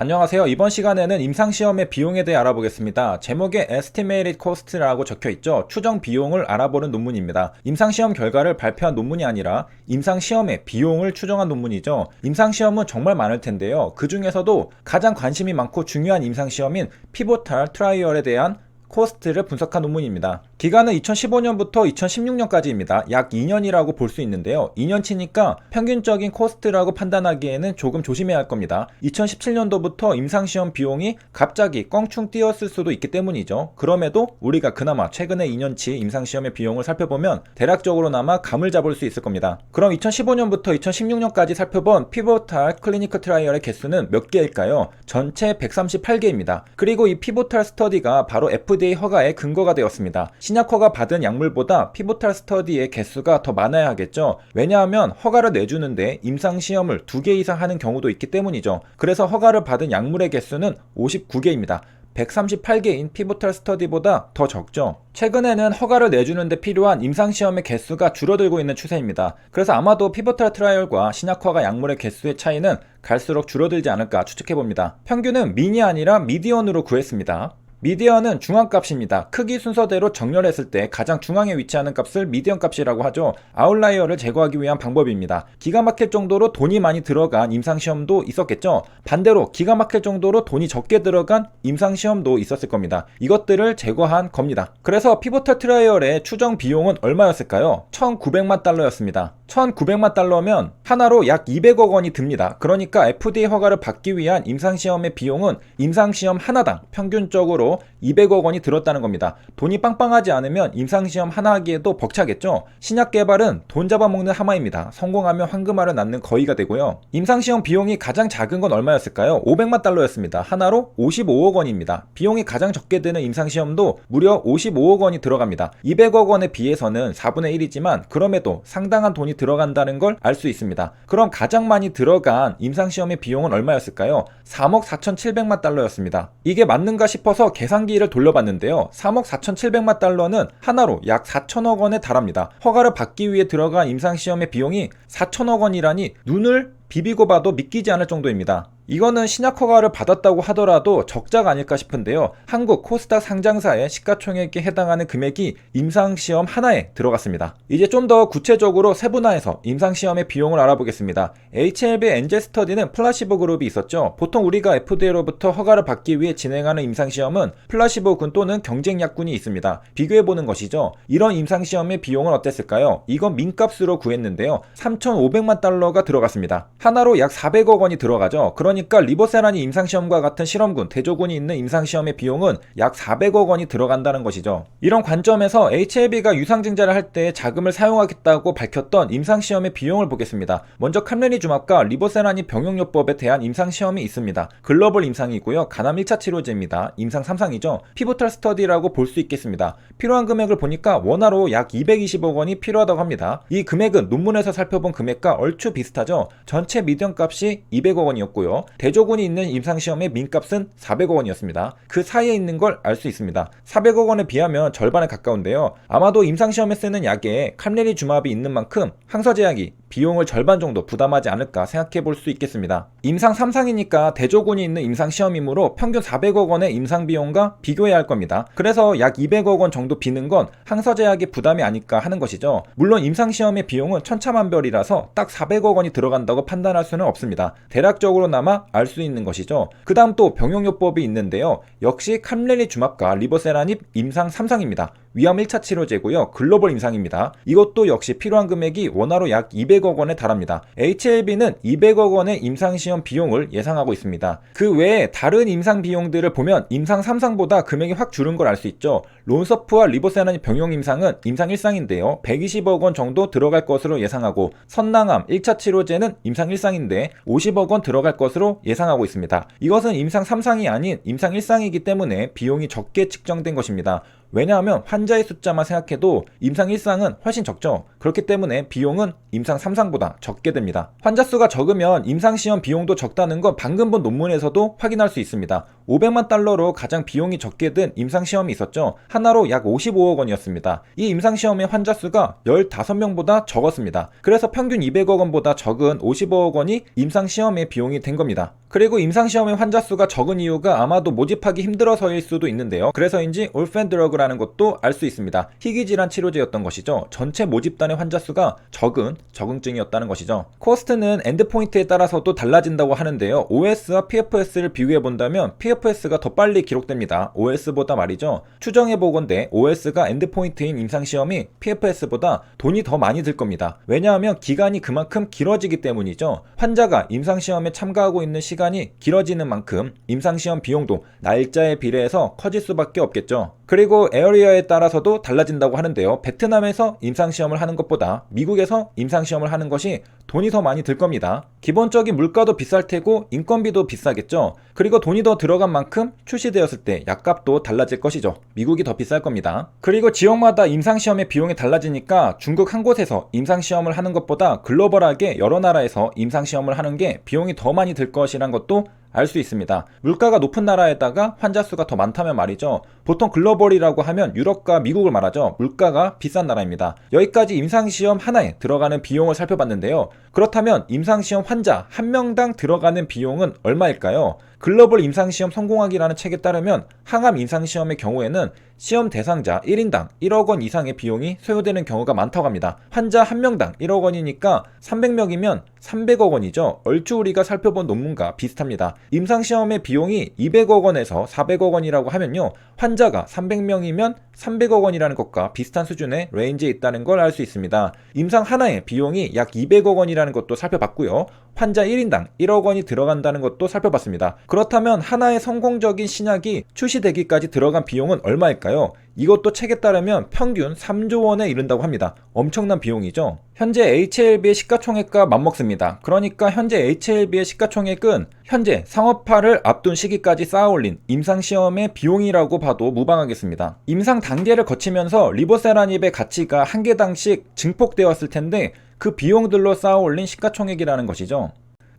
안녕하세요. 이번 시간에는 임상시험의 비용에 대해 알아보겠습니다. 제목에 Estimated Cost라고 적혀 있죠. 추정 비용을 알아보는 논문입니다. 임상시험 결과를 발표한 논문이 아니라 임상시험의 비용을 추정한 논문이죠. 임상시험은 정말 많을 텐데요. 그 중에서도 가장 관심이 많고 중요한 임상시험인 피보탈 트라이얼에 대한 코스트를 분석한 논문입니다. 기간은 2015년부터 2016년까지입니다. 약 2년이라고 볼 수 있는데요. 2년치니까 평균적인 코스트라고 판단하기에는 조금 조심해야 할 겁니다. 2017년도부터 임상시험 비용이 갑자기 껑충 뛰었을 수도 있기 때문이죠. 그럼에도 우리가 그나마 최근에 2년치 임상시험의 비용을 살펴보면 대략적으로나마 감을 잡을 수 있을 겁니다. 그럼 2015년부터 2016년까지 살펴본 피보탈 클리니컬 트라이얼의 개수는 몇 개일까요? 전체 138개입니다. 그리고 이 피보탈 스터디가 바로 FDA 허가의 근거가 되었습니다. 신약 허가 받은 약물보다 피보탈 스터디의 개수가 더 많아야 하겠죠. 왜냐하면 허가를 내주는데 임상 시험을 두개 이상 하는 경우도 있기 때문이죠. 그래서 허가를 받은 약물의 개수는 59개입니다. 138개인 피보탈 스터디보다 더 적죠. 최근에는 허가를 내주는데 필요한 임상시험의 개수가 줄어들고 있는 추세입니다. 그래서 아마도 피보탈 트라이얼과 신약허가 약물의 개수의 차이는 갈수록 줄어들지 않을까 추측해봅니다. 평균은 미니 아니라 미디언으로 구했습니다. 미디언은 중앙값입니다. 크기 순서대로 정렬했을 때 가장 중앙에 위치하는 값을 미디언 값이라고 하죠. 아웃라이어를 제거하기 위한 방법입니다. 기가 막힐 정도로 돈이 많이 들어간 임상시험도 있었겠죠. 반대로 기가 막힐 정도로 돈이 적게 들어간 임상시험도 있었을 겁니다. 이것들을 제거한 겁니다. 그래서 피보터 트라이얼의 추정 비용은 얼마였을까요? 1900만 달러였습니다. 1900만 달러면 하나로 약 200억 원이 듭니다. 그러니까 FDA 허가를 받기 위한 임상시험의 비용은 임상시험 하나당 평균적으로 Pro 200억 원이 들었다는 겁니다. 돈이 빵빵하지 않으면 임상시험 하나 하기에도 벅차겠죠? 신약 개발은 돈 잡아먹는 하마입니다. 성공하면 황금알을 낳는 거위가 되고요. 임상시험 비용이 가장 작은 건 얼마였을까요? 500만 달러였습니다. 하나로 55억 원입니다. 비용이 가장 적게 드는 임상시험도 무려 55억 원이 들어갑니다. 200억 원에 비해서는 4분의 1이지만 그럼에도 상당한 돈이 들어간다는 걸 알 수 있습니다. 그럼 가장 많이 들어간 임상시험의 비용은 얼마였을까요? 3억 4,700만 달러였습니다. 이게 맞는가 싶어서 계산 기를 돌려봤는데요. 3억 4,700만 달러는 하나로 약 4천억 원에 달합니다. 허가를 받기 위해 들어간 임상시험의 비용이 4천억 원이라니 눈을 비비고 봐도 믿기지 않을 정도입니다. 이거는 신약 허가를 받았다고 하더라도 적자가 아닐까 싶은데요. 한국 코스닥 상장사의 시가총액에 해당하는 금액이 임상시험 하나에 들어갔습니다. 이제 좀 더 구체적으로 세분화해서 임상시험의 비용을 알아보겠습니다. HLB 엔젤 스터디는 플라시보 그룹이 있었죠. 보통 우리가 FDA로부터 허가를 받기 위해 진행하는 임상시험은 플라시보군 또는 경쟁약군이 있습니다. 비교해보는 것이죠. 이런 임상시험의 비용은 어땠을까요? 이건 민값으로 구했는데요. 3,500만 달러가 들어갔습니다. 하나로 약 400억 원이 들어가죠. 그러니 까 리보세라니 임상시험과 같은 실험군, 대조군이 있는 임상시험의 비용은 약 400억 원이 들어간다는 것이죠. 이런 관점에서 HLB가 유상증자를 할 때 자금을 사용하겠다고 밝혔던 임상시험의 비용을 보겠습니다. 먼저 캄레니주맙과 리보세라니 병용요법에 대한 임상시험이 있습니다. 글로벌 임상이고요. 가남 1차 치료제입니다. 임상 3상이죠. 피보탈 스터디라고 볼 수 있겠습니다. 필요한 금액을 보니까 원화로 약 220억 원이 필요하다고 합니다. 이 금액은 논문에서 살펴본 금액과 얼추 비슷하죠. 전체 미디언 값이 200억 원이었고요. 대조군이 있는 임상시험의 민값은 400억 원이었습니다. 그 사이에 있는 걸 알 수 있습니다. 400억 원에 비하면 절반에 가까운데요. 아마도 임상시험에 쓰는 약에 캄레니 주맙이 있는 만큼 항서제약이 비용을 절반 정도 부담하지 않을까 생각해 볼 수 있겠습니다. 임상 3상이니까 대조군이 있는 임상 시험이므로 평균 400억 원의 임상 비용과 비교해야 할 겁니다. 그래서 약 200억 원 정도 비는 건 항서제약의 부담이 아닐까 하는 것이죠. 물론 임상 시험의 비용은 천차만별이라서 딱 400억 원이 들어간다고 판단할 수는 없습니다. 대략적으로나마 알 수 있는 것이죠. 그 다음 또 병용요법이 있는데요. 역시 캄레니 주맙과 리보세라닙 임상 3상입니다. 위암 1차 치료제고요. 글로벌 임상입니다. 이것도 역시 필요한 금액이 원화로 약 200억 원에 달합니다. HLB는 200억 원의 임상시험 비용을 예상하고 있습니다. 그 외에 다른 임상 비용들을 보면 임상 3상보다 금액이 확 줄은 걸 알 수 있죠. 론서프와 리보세라니 병용 임상은 임상 1상인데요. 120억 원 정도 들어갈 것으로 예상하고 선낭암 1차 치료제는 임상 1상인데 50억 원 들어갈 것으로 예상하고 있습니다. 이것은 임상 3상이 아닌 임상 1상이기 때문에 비용이 적게 측정된 것입니다. 왜냐하면 환자의 숫자만 생각해도 임상 1상은 훨씬 적죠. 그렇기 때문에 비용은 임상 3상보다 적게 됩니다. 환자 수가 적으면 임상 시험 비용도 적다는 건 방금 본 논문에서도 확인할 수 있습니다. 500만 달러로 가장 비용이 적게 든 임상시험이 있었죠. 하나로 약 55억 원이었습니다. 이 임상시험의 환자 수가 15명보다 적었습니다. 그래서 평균 200억 원보다 적은 55억 원이 임상시험의 비용이 된 겁니다. 그리고 임상시험의 환자 수가 적은 이유가 아마도 모집하기 힘들어서일 수도 있는데요. 그래서인지 올펜드러그라는 것도 알 수 있습니다. 희귀질환 치료제였던 것이죠. 전체 모집단의 환자 수가 적은 적응증이었다는 것이죠. 코스트는 엔드포인트에 따라서도 달라진다고 하는데요. OS와 PFS를 비교해 본다면 PFS가 더 빨리 기록됩니다. OS보다 말이죠. 추정해 보건대 OS가 엔드포인트인 임상시험이 PFS보다 돈이 더 많이 들 겁니다. 왜냐하면 기간이 그만큼 길어지기 때문이죠. 환자가 임상시험에 참가하고 있는 시간이 길어지는 만큼 임상시험 비용도 날짜에 비례해서 커질 수밖에 없겠죠. 그리고 에어리어에 따라서도 달라진다고 하는데요. 베트남에서 임상시험을 하는 것보다 미국에서 임상시험을 하는 것이 돈이 더 많이 들 겁니다. 기본적인 물가도 비쌀 테고 인건비도 비싸겠죠. 그리고 돈이 더 들어간 만큼 출시되었을 때 약값도 달라질 것이죠. 미국이 더 비쌀 겁니다. 그리고 지역마다 임상시험의 비용이 달라지니까 중국 한 곳에서 임상시험을 하는 것보다 글로벌하게 여러 나라에서 임상시험을 하는 게 비용이 더 많이 들 것이란 것도 알 수 있습니다. 물가가 높은 나라에다가 환자 수가 더 많다면 말이죠. 보통 글로벌이라고 하면 유럽과 미국을 말하죠. 물가가 비싼 나라입니다. 여기까지 임상시험 하나에 들어가는 비용을 살펴봤는데요. 그렇다면 임상시험 환자 한 명당 들어가는 비용은 얼마일까요? 글로벌 임상시험 성공하기라는 책에 따르면 항암 임상시험의 경우에는 시험 대상자 1인당 1억 원 이상의 비용이 소요되는 경우가 많다고 합니다. 환자 한 명당 1억 원이니까 300명이면 300억 원이죠. 얼추 우리가 살펴본 논문과 비슷합니다. 임상시험의 비용이 200억 원에서 400억 원이라고 하면요. 환자가 300명이면 300억 원이라는 것과 비슷한 수준의 레인지에 있다는 걸 알 수 있습니다. 임상 하나의 비용이 약 200억 원이라는 것도 살펴봤고요. 환자 1인당 1억 원이 들어간다는 것도 살펴봤습니다. 그렇다면 하나의 성공적인 신약이 출시되기까지 들어간 비용은 얼마일까요? 이것도 책에 따르면 평균 3조 원에 이른다고 합니다. 엄청난 비용이죠. 현재 HLB의 시가총액과 맞먹습니다. 그러니까 현재 HLB의 시가총액은 현재 상업화를 앞둔 시기까지 쌓아올린 임상시험의 비용이라고 봐도 무방하겠습니다. 임상 단계를 거치면서 리보세라닙의 가치가 한 개당씩 증폭되었을 텐데 그 비용들로 쌓아올린 시가총액이라는 것이죠.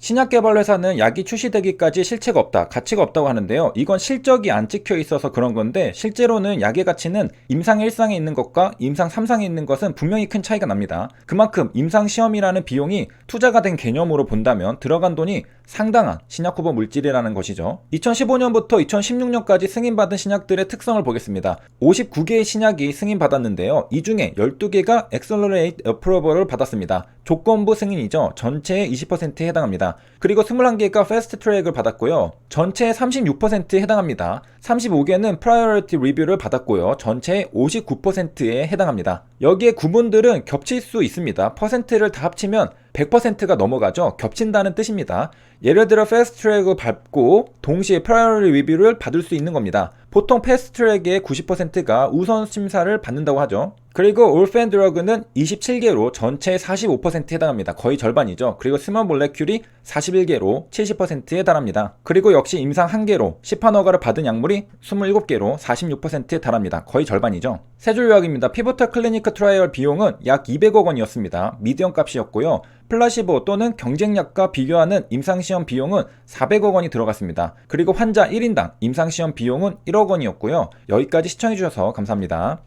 신약 개발 회사는 약이 출시되기까지 실체가 없다, 가치가 없다고 하는데요. 이건 실적이 안 찍혀 있어서 그런 건데 실제로는 약의 가치는 임상 1상에 있는 것과 임상 3상에 있는 것은 분명히 큰 차이가 납니다. 그만큼 임상 시험이라는 비용이 투자가 된 개념으로 본다면 들어간 돈이 상당한 신약 후보 물질이라는 것이죠. 2015년부터 2016년까지 승인받은 신약들의 특성을 보겠습니다. 59개의 신약이 승인받았는데요. 이 중에 12개가 Accelerate Approval을 받았습니다. 조건부 승인이죠. 전체의 20%에 해당합니다. 그리고 21개가 Fast Track을 받았고요. 전체의 36%에 해당합니다. 35개는 Priority Review를 받았고요. 전체의 59%에 해당합니다. 여기에 구분들은 겹칠 수 있습니다. 퍼센트를 다 합치면 100%가 넘어가죠. 겹친다는 뜻입니다. 예를 들어 패스트 트랙을 밟고 동시에 프라이어리 리뷰를 받을 수 있는 겁니다. 보통 패스트 트랙의 90%가 우선 심사를 받는다고 하죠. 그리고 올펜 드러그는 27개로 전체의 45%에 해당합니다. 거의 절반이죠. 그리고 스몰 몰레큘이 41개로 70%에 달합니다. 그리고 역시 임상 1개로 시판 허가를 받은 약물이 27개로 46%에 달합니다. 거의 절반이죠. 세줄 요약입니다. 피보터 클리니크 트라이얼 비용은 약 200억 원이었습니다. 미디엄 값이었고요. 플라시보 또는 경쟁약과 비교하는 임상시험 비용은 400억 원이 들어갔습니다. 그리고 환자 1인당 임상시험 비용은 1억 원이었고요. 여기까지 시청해주셔서 감사합니다.